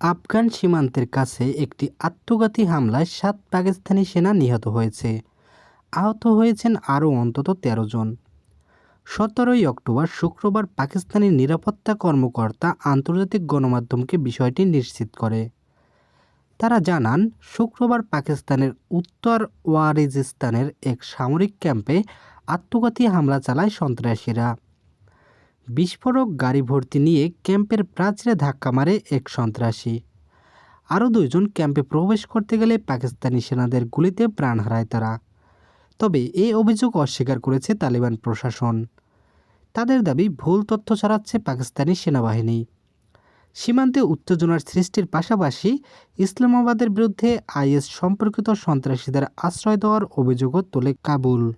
আফগান সীমান্তের কাছে একটি আত্মঘাতী হামলায় সাত পাকিস্তানি সেনা নিহত হয়েছে। আহত হয়েছেন আরও অন্তত তেরো জন। সতেরোই অক্টোবর শুক্রবার পাকিস্তানি নিরাপত্তা কর্মকর্তা আন্তর্জাতিক গণমাধ্যমকে বিষয়টি নিশ্চিত করে। তারা জানান, শুক্রবার পাকিস্তানের উত্তর ওয়ারিজিস্তানের এক সামরিক ক্যাম্পে আত্মঘাতী হামলা চালায় সন্ত্রাসীরা। বিস্ফোরক গাড়ি ভর্তি নিয়ে ক্যাম্পের প্রাচীরে ধাক্কা মারে এক সন্ত্রাসী। আরও দুইজন ক্যাম্পে প্রবেশ করতে গেলে পাকিস্তানি সেনাদের গুলিতে প্রাণ হারায় তারা। তবে এই অভিযোগ অস্বীকার করেছে তালিবান প্রশাসন। তাদের দাবি, ভুল তথ্য ছড়াচ্ছে পাকিস্তানি সেনাবাহিনী। সীমান্তে উত্তেজনার সৃষ্টির পাশাপাশি ইসলামাবাদের বিরুদ্ধে আইএস সম্পর্কিত সন্ত্রাসীদের আশ্রয় দেওয়ার অভিযোগও তোলে কাবুল।